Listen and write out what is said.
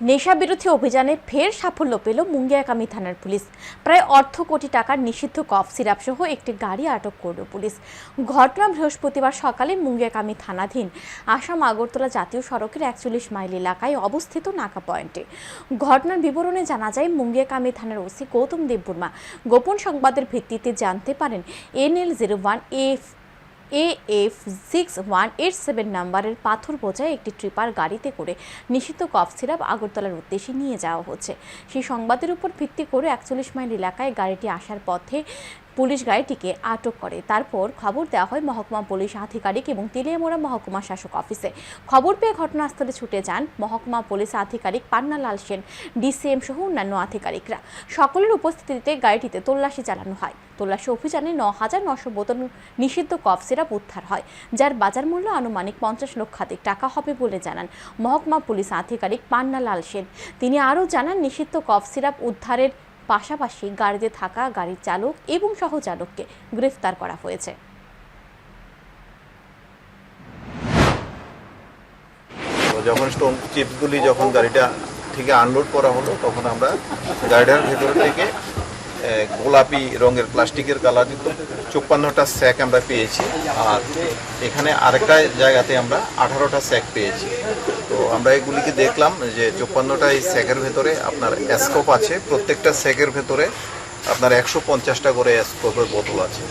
নেশা বিরোধী অভিযানে ফের সাফল্য পেল মুঙ্গিয়াকামী থানার পুলিশ। প্রায় অর্ধ কোটি টাকার নিষিদ্ধ কফ সিরাপ সহ একটি গাড়ি আটক করল পুলিশ। ঘটনা বৃহস্পতিবার সকালে মুঙ্গিয়াকামী থানাধীন আসাম আগরতলা জাতীয় সড়কের একচল্লিশ মাইল এলাকায় অবস্থিত নাকা পয়েন্টে। ঘটনার বিবরণে জানা যায়, মুঙ্গিয়াকামী থানার ওসি গৌতম দেববর্মা গোপন সংবাদের ভিত্তিতে জানতে পারেন NL zero one F A F six one eight seven নাম্বারের পাথর বোঝায় একটি ট্রিপার গাড়িতে করে নিষিদ্ধ কফ সিরাপ আগরতলার উদ্দেশ্যে নিয়ে যাওয়া হচ্ছে। সেই সংবাদের উপর ভিত্তি করে একচল্লিশ মাইল এলাকায় গাড়িটি আসার পথে পুলিশ গাড়িটিকে আটক করে। তারপর খবর দেওয়া হয় মহকুমা পুলিশ আধিকারিক এবং তেলিয়ামোড়া মহকুমা শাসক অফিসে। খবর পেয়ে ঘটনাস্থলে ছুটে যান মহকুমা পুলিশ আধিকারিক পান্নালাল সেন, ডিসিএম সহ অন্যান্য আধিকারিকরা। সকলের উপস্থিতিতে গাড়িটিতে তল্লাশি চালানো হয়। তল্লাশি অভিযানে ন হাজার নশো বোতল নিষিদ্ধ কফ সিরাপ উদ্ধার হয়, যার বাজার মূল্য আনুমানিক পঞ্চাশ লক্ষাধিক টাকা হবে বলে জানান মহকুমা পুলিশ আধিকারিক পান্নালাল সেন। তিনি আরও জানান, নিষিদ্ধ কফ সিরাপ উদ্ধারের পাশাপাশি গাড়িতে থাকা গাড়ির চালক এবং সহচালককে গ্রেফতার করা হয়েছে। যখন স্টোন চিপসগুলি যখন গাড়িটা থেকে আনলোড করা হলো, তখন আমরা গাড়িটার ভেতর থেকে গোলাপি রঙের প্লাস্টিকের কালার কালারযুক্ত চোপ্পান্নটা স্যাক আমরা পেয়েছি। আর এখানে আরেকটা জায়গাতে আমরা আঠারোটা স্যাক পেয়েছি। তো আমরা এগুলিকে দেখলাম যে চোপ্পান্নটা এই স্যাকের ভেতরে আপনার স্কোপ আছে। প্রত্যেকটা স্যাকের ভেতরে আপনার একশো পঞ্চাশটা করে স্কোপের বোতল আছে।